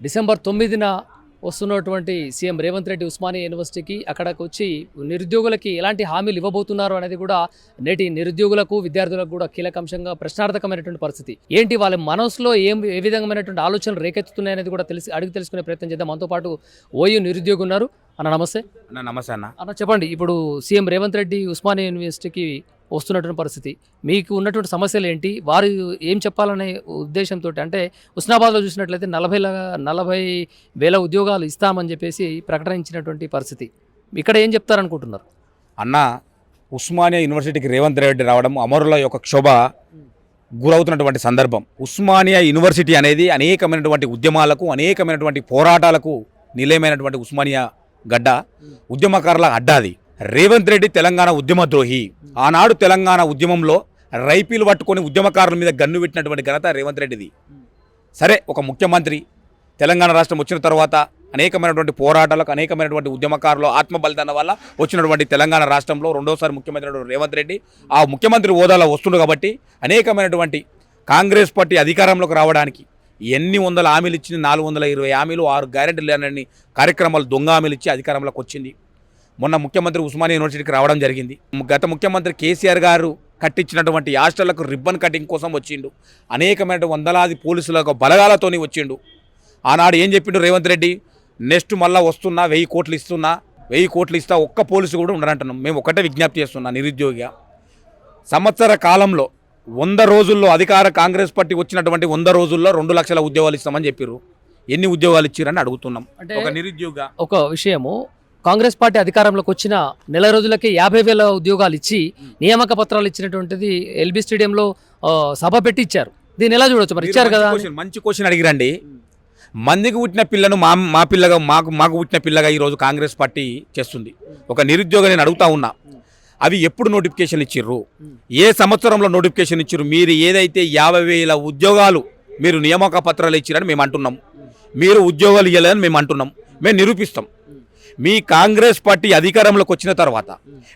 December తొమ్మిదిన వస్తున్నటువంటి CM Revanth Reddy Osmania యూనివర్సిటీకి అక్కడికి వచ్చి నిరుద్యోగులకి ఎలాంటి హామీలు ఇవ్వబోతున్నారు అనేది కూడా నేటి నిరుద్యోగులకు విద్యార్థులకు కూడా కీలక అంశంగా ప్రశ్నార్థకమైనటువంటి పరిస్థితి. ఏంటి వాళ్ళ మనసులో ఏం ఏ విధమైనటువంటి ఆలోచనలు రేకెత్తుతున్నాయి అనేది కూడా తెలిసి అడిగి తెలుసుకునే ప్రయత్నం చేద్దాం. మనతో పాటు ఓయూ నిరుద్యోగి ఉన్నారు. అన్న నమస్తే. అన్న నమస్తే అన్న. అన్న చెప్పండి ఇప్పుడు సీఎం రేవంత్ రెడ్డి ఉస్మానియా యూనివర్సిటీకి వస్తున్నటువంటి పరిస్థితి. మీకు ఉన్నటువంటి సమస్యలు ఏంటి వారు ఏం చెప్పాలనే ఉద్దేశంతో అంటే ఉస్నాబాద్లో చూసినట్లయితే నలభై నలభై వేల ఉద్యోగాలు ఇస్తామని చెప్పేసి ప్రకటించినటువంటి పరిస్థితి. ఇక్కడ ఏం చెప్తారనుకుంటున్నారు? అన్న ఉస్మానియా యూనివర్సిటీకి రేవంత్ రెడ్డి రావడం అమరుల యొక్క క్షోభ గురవుతున్నటువంటి సందర్భం. ఉస్మానియా యూనివర్సిటీ అనేది అనేకమైనటువంటి ఉద్యమాలకు అనేకమైనటువంటి పోరాటాలకు నిలయమైనటువంటి ఉస్మానియా గడ్డ. ఉద్యమకారుల అడ్డాది. రేవంత్ రెడ్డి తెలంగాణ ఉద్యమద్రోహి. ఆనాడు తెలంగాణ ఉద్యమంలో రైపీలు పట్టుకొని ఉద్యమకారుల మీద గన్ను పెట్టినటువంటి ఘనత రేవంత్ రెడ్డిది. సరే ఒక ముఖ్యమంత్రి తెలంగాణ రాష్ట్రం వచ్చిన తర్వాత అనేకమైనటువంటి పోరాటాలకు అనేకమైనటువంటి ఉద్యమకారులు ఆత్మ బలిదానం వల్ల వచ్చినటువంటి తెలంగాణ రాష్ట్రంలో రెండోసారి ముఖ్యమంత్రి రేవంత్ రెడ్డి ఆ ముఖ్యమంత్రి హోదాలో వస్తుండు కాబట్టి అనేకమైనటువంటి కాంగ్రెస్ పార్టీ అధికారంలోకి రావడానికి ఎన్ని వందల హామీలు ఇచ్చింది? నాలుగు వందల ఇరవై హామీలు ఆరు గ్యారెంటీలు లేనన్ని కార్యక్రమాలు దొంగ హామీలు ఇచ్చి అధికారంలోకి వచ్చింది. మొన్న ముఖ్యమంత్రి ఉస్మానియా యూనివర్సిటీకి రావడం జరిగింది. గత ముఖ్యమంత్రి కేసీఆర్ గారు కట్టించినటువంటి హాస్టళ్ళకు రిబ్బన్ కటింగ్ కోసం వచ్చిండు. అనేకమైన వందలాది పోలీసులకు బలగాలతోని వచ్చిండు. ఆనాడు ఏం చెప్పిండు రేవంత్ రెడ్డి? నెక్స్ట్ మళ్ళా వస్తున్నా వెయ్యి కోట్లు ఇస్తున్నా వెయ్యి కోట్లు ఇస్తా ఒక్క పోలీసు కూడా ఉండరంటున్నాం. మేము ఒకటే విజ్ఞప్తి చేస్తున్నా నిరుద్యోగిగా. సంవత్సర కాలంలో వంద రోజుల్లో అధికార కాంగ్రెస్ పార్టీ వచ్చినటువంటి వంద రోజుల్లో రెండు లక్షల ఉద్యోగాలు ఇస్తామని చెప్పారు ఎన్ని ఉద్యోగాలు ఇచ్చిరని అడుగుతున్నాం. ఒక నిరుద్యోగ ఒక విషయము కాంగ్రెస్ పార్టీ అధికారంలోకి వచ్చిన నెల రోజులకి యాభై వేల ఉద్యోగాలు ఇచ్చి నియామక పత్రాలు ఇచ్చినటువంటిది ఎల్బీ స్టేడియంలో సభ పెట్టి ఇచ్చారు దీన్ని ఎలా చూడొచ్చు మరి? ఇచ్చారు కదా. మంచి క్వశ్చన్- మంచి క్వశ్చన్ అడిగిరండి. మందికి పుట్టిన పిల్లను మా మా పిల్లగా మాకు మాకు పుట్టిన పిల్లగా ఈరోజు కాంగ్రెస్ పార్టీ చేస్తుంది. ఒక నిరుద్యోగ నేను అడుగుతా ఉన్నా అవి ఎప్పుడు నోటిఫికేషన్ ఇచ్చిర్రు? ఏ సంవత్సరంలో నోటిఫికేషన్ ఇచ్చిర్రు? మీరు ఏదైతే యాభై వేల ఉద్యోగాలు మీరు నియామక పత్రాలు ఇచ్చిరని మేము అంటున్నాం మీరు ఉద్యోగాలు ఇవ్వలేదని మేము అంటున్నాం మేము నిరూపిస్తాం. మీ కాంగ్రెస్ పార్టీ అధికారంలోకి వచ్చిన తర్వాత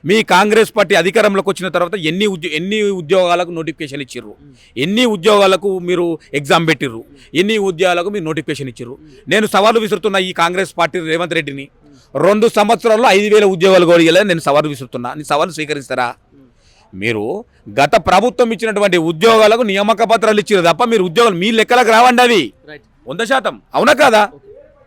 మీ కాంగ్రెస్ పార్టీ అధికారంలోకి వచ్చిన తర్వాత ఎన్ని ఉద్యో ఎన్ని ఉద్యోగాలకు నోటిఫికేషన్ ఇచ్చిర్రు? ఎన్ని ఉద్యోగాలకు మీరు ఎగ్జామ్ పెట్టిర్రు? ఎన్ని ఉద్యోగాలకు మీరు నోటిఫికేషన్ ఇచ్చిర్రు? నేను సవాలు విసురుతున్న ఈ కాంగ్రెస్ పార్టీ రేవంత్ రెడ్డిని రెండు సంవత్సరాల్లో ఐదు వేల ఉద్యోగాలు ఇవ్వలేదు. నేను సవాలు విసురుతున్నా. నీ సవాలు స్వీకరిస్తారా? మీరు గత ప్రభుత్వం ఇచ్చినటువంటి ఉద్యోగాలకు నియామక పత్రాలు ఇచ్చారు తప్ప మీరు ఉద్యోగాలు మీ లెక్కలకు రావండి అవి. వంద శాతం. అవునా కాదా?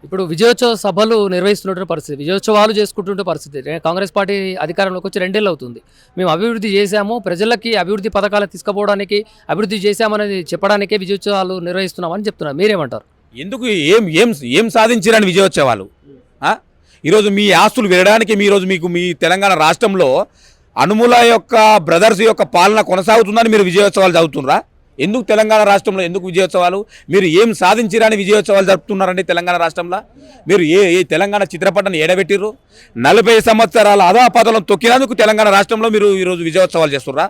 ఇప్పుడు విజయోత్సవ సభలు నిర్వహిస్తున్నటువంటి పరిస్థితి విజయోత్సవాలు చేసుకుంటుంటే పరిస్థితి. కాంగ్రెస్ పార్టీ అధికారంలోకి వచ్చి రెండేళ్ళు అవుతుంది. మేము అభివృద్ధి చేశాము ప్రజలకి అభివృద్ధి పథకాలు తీసుకుపోవడానికి అభివృద్ధి చేశామనేది చెప్పడానికే విజయోత్సవాలు నిర్వహిస్తున్నామని చెప్తున్నారు. మీరేమంటారు? ఎందుకు ఏం ఏం ఏం సాధించారని విజయోత్సవాలు? ఈరోజు మీ ఆస్తులు వినడానికి మీ రోజు మీకు మీ తెలంగాణ రాష్ట్రంలో అనుముల యొక్క బ్రదర్స్ యొక్క పాలన కొనసాగుతుందని మీరు విజయోత్సవాలు చదువుతున్నారా ఎందుకు తెలంగాణ రాష్ట్రంలో ఎందుకు విజయోత్సవాలు? మీరు ఏం సాధించిరని విజయోత్సవాలు జరుపుతున్నారండి తెలంగాణ రాష్ట్రంలో? మీరు ఏ ఏ తెలంగాణ చిత్రపటాన్ని ఏడబెట్టిర్రు? నలభై సంవత్సరాల అదాపదలం తొక్కినందుకు తెలంగాణ రాష్ట్రంలో మీరు ఈరోజు విజయోత్సవాలు చేస్తున్నారా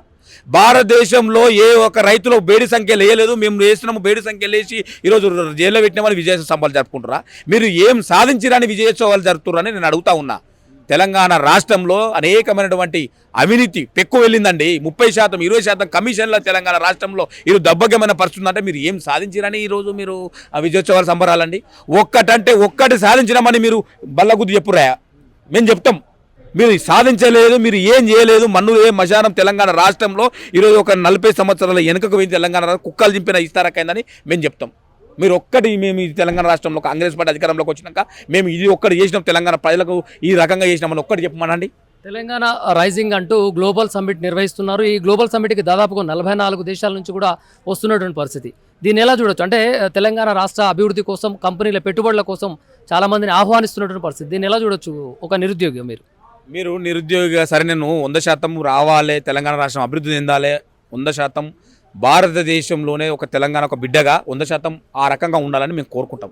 భారతదేశంలో ఏ ఒక్క రైతులో బేడి సంఖ్య లేయలేదు మేము వేసినాము బేడి సంఖ్య లేచి ఈరోజు జైల్లో పెట్టిన వాళ్ళు విజయోత్సవాలు జరుపుకుంటారా మీరు ఏం సాధించిరాని విజయోత్సవాలు జరుపుతున్నారని నేను అడుగుతా ఉన్నా. తెలంగాణ రాష్ట్రంలో అనేకమైనటువంటి అవినీతి పెక్కు వెళ్ళిందండి. ముప్పై శాతం ఇరవై శాతం కమిషన్ల తెలంగాణ రాష్ట్రంలో ఇది దబ్బగమైన పరిస్థితి అంటే మీరు ఏం సాధించిరని ఈరోజు మీరు ఆ సంబరాలండి? ఒక్కటంటే ఒక్కటి సాధించినామని మీరు బల్లగుద్దు చెప్పురా మేము చెప్తాం. మీరు సాధించలేదు మీరు ఏం చేయలేదు మన్ను ఏ మశానం తెలంగాణ రాష్ట్రంలో ఈరోజు ఒక నలభై సంవత్సరాల వెనుకకు పోయి తెలంగాణ కుక్కలు చింపిన ఇస్తారకైందని మేము చెప్తాం. మీరు ఒక్కటి మేము ఈ తెలంగాణ రాష్ట్రంలో కాంగ్రెస్ పార్టీ అధికారంలోకి వచ్చినాక మేము ఇది ఒక్కటి చేసినాం తెలంగాణ ప్రజలకు ఈ రకంగా చేసినామని ఒక్కటి చెప్పమనండి తెలంగాణ రైజింగ్ అంటూ గ్లోబల్ సమ్మిట్ నిర్వహిస్తున్నారు. ఈ గ్లోబల్ సమ్మిట్కి దాదాపుగా నలభై నాలుగు దేశాల నుంచి కూడా వస్తున్నటువంటి పరిస్థితి. దీన్ని ఎలా చూడొచ్చు? అంటే తెలంగాణ రాష్ట్ర అభివృద్ధి కోసం కంపెనీల పెట్టుబడుల కోసం చాలా మందిని ఆహ్వానిస్తున్నటువంటి పరిస్థితి. దీన్ని ఎలా చూడొచ్చు ఒక నిరుద్యోగి మీరు? మీరు నిరుద్యోగిగా సరే నేను వంద శాతం రావాలి తెలంగాణ రాష్ట్రం అభివృద్ధి చెందాలి వంద శాతం భారతదేశంలోనే ఒక తెలంగాణ ఒక బిడ్డగా వంద శాతం ఆ రకంగా ఉండాలని మేము కోరుకుంటాం.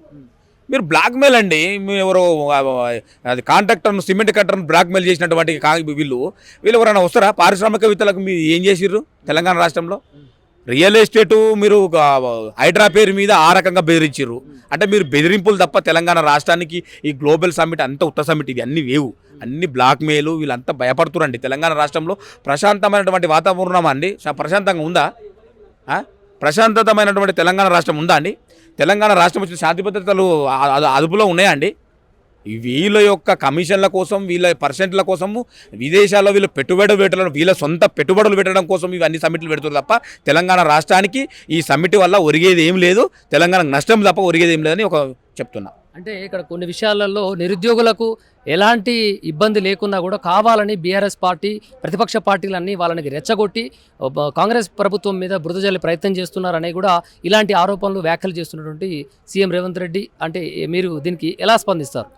మీరు బ్లాక్మెయిల్ అండి. మేము ఎవరో అది కాంట్రాక్టర్ను సిమెంట్ కట్టర్ను బ్లాక్మెయిల్ చేసినటువంటి వీళ్ళు వీళ్ళు ఎవరైనా వస్తారా? పారిశ్రామికవేత్తలకు మీరు ఏం చేసిర్రు తెలంగాణ రాష్ట్రంలో? రియల్ ఎస్టేటు మీరు హైడ్రా పేరు మీద ఆ రకంగా బెదిరించారు అంటే మీరు బెదిరింపులు తప్ప తెలంగాణ రాష్ట్రానికి ఈ గ్లోబల్ సమ్మిట్ అంత ఉత్త సమ్మిట్ ఇది అన్ని వేవు అన్ని బ్లాక్మెయిల్ వీళ్ళంతా భయపడుతురండి తెలంగాణ రాష్ట్రంలో ప్రశాంతమైనటువంటి వాతావరణం అండి? ప్రశాంతంగా ఉందా? ప్రశాంతతమైనటువంటి తెలంగాణ రాష్ట్రం ఉందా అండి? తెలంగాణ రాష్ట్రం వచ్చిన శాంతి భద్రతలు అదుపులో ఉన్నాయా అండి? వీళ్ళ యొక్క కమిషన్ల కోసం వీళ్ళ పర్సెంట్ల కోసము విదేశాల్లో వీళ్ళు పెట్టుబడులు పెట్టడం వీళ్ళ సొంత పెట్టుబడులు పెట్టడం కోసం ఇవన్నీ సమ్మిట్లు పెడుతున్నారు తప్ప తెలంగాణ రాష్ట్రానికి ఈ సమ్మిట్ వల్ల ఒరిగేది ఏం లేదు. తెలంగాణకు నష్టం తప్ప ఒరిగేది ఏం లేదని ఒక చెప్తున్నా. అంటే ఇక్కడ కొన్ని విషయాలలో నిరుద్యోగులకు ఎలాంటి ఇబ్బంది లేకున్నా కూడా కావాలని బీఆర్ఎస్ పార్టీ ప్రతిపక్ష పార్టీలన్నీ వాళ్ళని రెచ్చగొట్టి కాంగ్రెస్ ప్రభుత్వం మీద బురద ప్రయత్నం చేస్తున్నారని కూడా ఇలాంటి ఆరోపణలు వ్యాఖ్యలు చేస్తున్నటువంటి సీఎం రేవంత్ రెడ్డి. అంటే మీరు దీనికి ఎలా స్పందిస్తారు?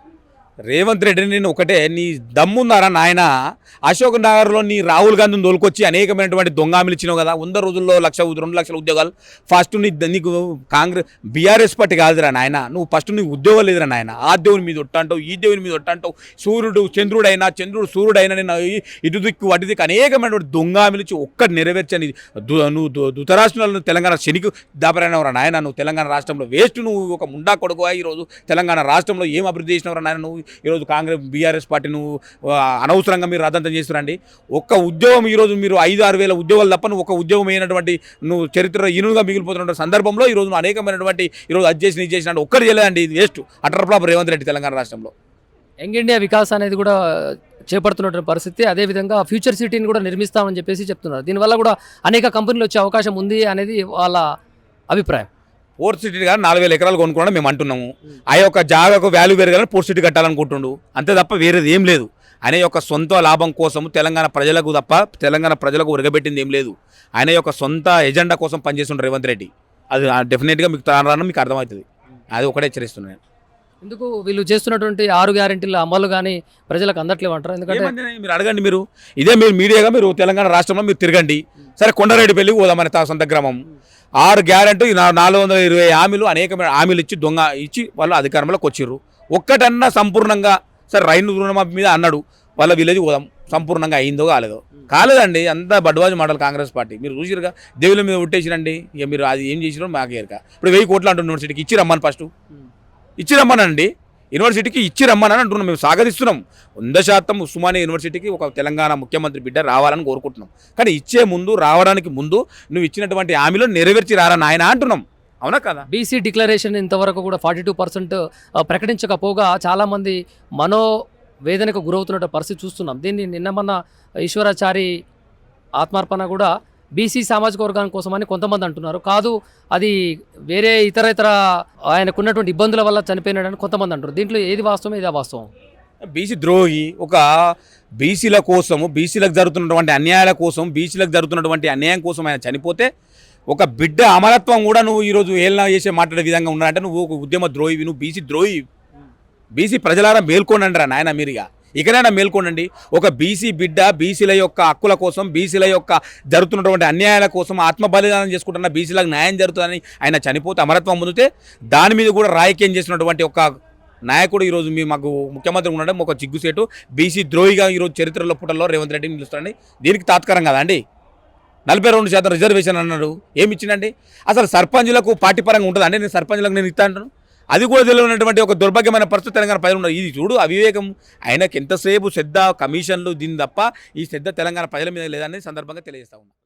రేవంత్ రెడ్డిని నేను ఒకటే నీ దమ్ముందారా నాయన? అశోక్ నగర్లో నీ రాహుల్ గాంధీని తోలుకొచ్చి అనేకమైనటువంటి దొంగామిలు ఇచ్చినావు కదా. వంద రోజుల్లో లక్ష రెండు లక్షల ఉద్యోగాలు. ఫస్ట్ నీ నీకు కాంగ్రెస్ బీఆర్ఎస్ పార్టీ కాదురా నాయన. నువ్వు ఫస్ట్ నీకు ఉద్యోగాలు లేదురా నాయన. ఆ దేవుని మీద ఒట్టంటావు ఈ దేవుని మీద ఒట్టంటావు. సూర్యుడు చంద్రుడైనా చంద్రుడు సూర్యుడైనా నేను ఇటు దిక్కు అటు దిక్కు అనేకమైనటువంటి దొంగామిలు ఇచ్చి ఒక్కటి నెరవేర్చని దు- నువ్వు దు- ధృతరాష్ట్రంలో తెలంగాణ శనికి దాపరైనవరా నాయన? నువ్వు తెలంగాణ రాష్ట్రంలో వేస్ట్ నువ్వు ఒక ముండా కొడుకు ఈరోజు? తెలంగాణ రాష్ట్రంలో ఏం అభివృద్ధి చేసినవరా నాయన? నువ్వు ఈరోజు కాంగ్రెస్ బీఆర్ఎస్ పార్టీ నువ్వు అనవసరంగా మీరు రద్దంతం చేస్తున్నారండి ఒక్క ఉద్యోగం ఈరోజు మీరు ఐదు ఆరు వేల ఉద్యోగాలు తప్ప నువ్వు ఒక ఉద్యోగం అయినటువంటి నువ్వు చరిత్ర ఇనుగా మిగిలిపోతున్న సందర్భంలో ఈరోజు నువ్వు అనేకమైనటువంటి ఈరోజు అది చేసిన ఇది చేసిన ఒక్కరు చేయలేదండి. ఇది waste utter flop Revanth Reddy Telangana రాష్ట్రంలో. యంగ్ ఇండియా వికాస్ అనేది కూడా చేపడుతున్నటువంటి పరిస్థితి. అదేవిధంగా ఫ్యూచర్ సిటీని కూడా నిర్మిస్తామని చెప్పేసి చెప్తున్నారు. దీనివల్ల కూడా అనేక కంపెనీలు వచ్చే అవకాశం ఉంది అనేది వాళ్ళ అభిప్రాయం. పోర్ట్ సిటీ కానీ నాలుగు వేల ఎకరాలు కొనుక్కోవడం మేము అంటున్నాము. ఆ యొక్క జాగాకు వాల్యూ పెరగాలని పోర్ట్ సిటీ కట్టాలనుకుంటుండు. అంతే తప్ప వేరేది ఏం లేదు. ఆయన యొక్క సొంత లాభం కోసం తెలంగాణ ప్రజలకు తప్ప తెలంగాణ ప్రజలకు ఉరగబెట్టింది ఏం లేదు. ఆయన యొక్క సొంత ఎజెండా కోసం పనిచేస్తుండ్రు రేవంత్ రెడ్డి. అది డెఫినెట్గా మీకు రాను మీకు అర్థమవుతుంది. అది ఒకటే హెచ్చరిస్తున్నాను ఎందుకు? వీళ్ళు చేస్తున్నటువంటి ఆరు గ్యారెంటీల అమలు కానీ ప్రజలకు అందట్లేవు అంటారు? ఎందుకంటే మీరు అడగండి మీరు. ఇదే మీరు మీడియాగా మీరు తెలంగాణ రాష్ట్రంలో మీరు తిరగండి. సరే కొండారెడ్డి పెళ్ళి పోదామని తా సొంత గ్రామం. ఆరు గ్యారెంటీ నాలుగు వందల ఇరవై హామీలు అనేకమైన హామీలు ఇచ్చి దొంగ ఇచ్చి వాళ్ళు అధికారంలోకి వచ్చిర్రు. ఒక్కటన్నా సంపూర్ణంగా సరే రైలు రుణమాఫీ మీద అన్నాడు వాళ్ళ విలేజ్ పోదాం సంపూర్ణంగా అయిందో కాలేదో. కాలేదండి అంతా బడ్వాజ్ మోడల్ కాంగ్రెస్ పార్టీ. మీరు చూసిరుగా దేవుల మీద ఉట్టేసిరండి ఇక మీరు అది ఏం చేసిరో మాకు ఎరక ఇప్పుడు వెయ్యి కోట్లు అంటున్న యూనివర్సిటీకి ఇచ్చి రమ్మని ఫస్ట్. ఇచ్చి రమ్మనండి యూనివర్సిటీకి ఇచ్చి రమ్మని అంటున్నాం. మేము సాగతిస్తున్నాం వంద శాతం ఉస్మానియా యూనివర్సిటీకి ఒక తెలంగాణ ముఖ్యమంత్రి బిడ్డ రావాలని కోరుకుంటున్నాం. కానీ ఇచ్చే ముందు రావడానికి ముందు నువ్వు ఇచ్చినటువంటి హామీలో నెరవేర్చి రారా నాయన అంటున్నాం. అవునా కదా? బీసీ డిక్లరేషన్ ఇంతవరకు కూడా ఫార్టీ టూ పర్సెంట్ ప్రకటించకపోగా చాలామంది మనో వేదనకు గురవుతున్న పరిస్థితి చూస్తున్నాం. దీన్ని నిన్న మన ఈశ్వరాచారి ఆత్మార్పణ కూడా బీసీ సామాజిక వర్గాని కోసమని కొంతమంది అంటున్నారు. కాదు అది వేరే ఇతర ఇతర ఆయనకున్నటువంటి ఇబ్బందుల వల్ల చనిపోయినాడని కొంతమంది అంటారు దీంట్లో ఏది వాస్తవం ఏది అవాస్తవం బీసీ ద్రోహి ఒక బీసీల కోసము బీసీలకు జరుగుతున్నటువంటి అన్యాయాల కోసం బీసీలకు జరుగుతున్నటువంటి అన్యాయం కోసం ఆయన చనిపోతే ఒక బిడ్డ అమరత్వం కూడా నువ్వు ఈరోజు ఏళ్ళ చేసే మాట్లాడే విధంగా ఉన్నాడంటే నువ్వు ఒక ఉద్యమ ద్రోహివి నువ్వు బీసీ ద్రోహి బీసీ ప్రజలారా మేల్కొనండి రా నాయన మీరుగా. ఇకనైనా మేల్కొనండి. ఒక బీసీ బిడ్డ బీసీల యొక్క హక్కుల కోసం బీసీల యొక్క జరుగుతున్నటువంటి అన్యాయాల కోసం ఆత్మ బలిదానం చేసుకుంటున్న బీసీలకు న్యాయం జరుగుతుందని ఆయన చనిపోతే అమరత్వం పొందితే దాని మీద కూడా రాజకీయం చేసినటువంటి ఒక నాయకుడు ఈరోజు మీ మాకు ముఖ్యమంత్రి ఉండడం ఒక చిగ్గుసేటు బీసీ ద్రోహిగా ఈరోజు చరిత్రలో పుటల్లో రేవంత్ రెడ్డి నిలుస్తాడండి దీనికి తాత్కారం కదా అండి? నలభై రెండు శాతం రిజర్వేషన్ అన్నాడు. ఏమి ఇచ్చిండండి? అసలు సర్పంచులకు పార్టీ పరంగా ఉంటుందండి నేను సర్పంచులకు నేను ఇస్తాను అది కూడా తెలియనటువంటి ఒక దుర్భాగ్యమైన పరిస్థితి తెలంగాణ ప్రజలు ఉన్నారు. ఇది చూడు అవివేకం. ఆయనకి ఎంతసేపు శ్రద్ధ కమిషన్లు దీని తప్ప ఈ శ్రద్ధ తెలంగాణ ప్రజల మీద లేదని సందర్భంగా తెలియజేస్తా ఉన్నాను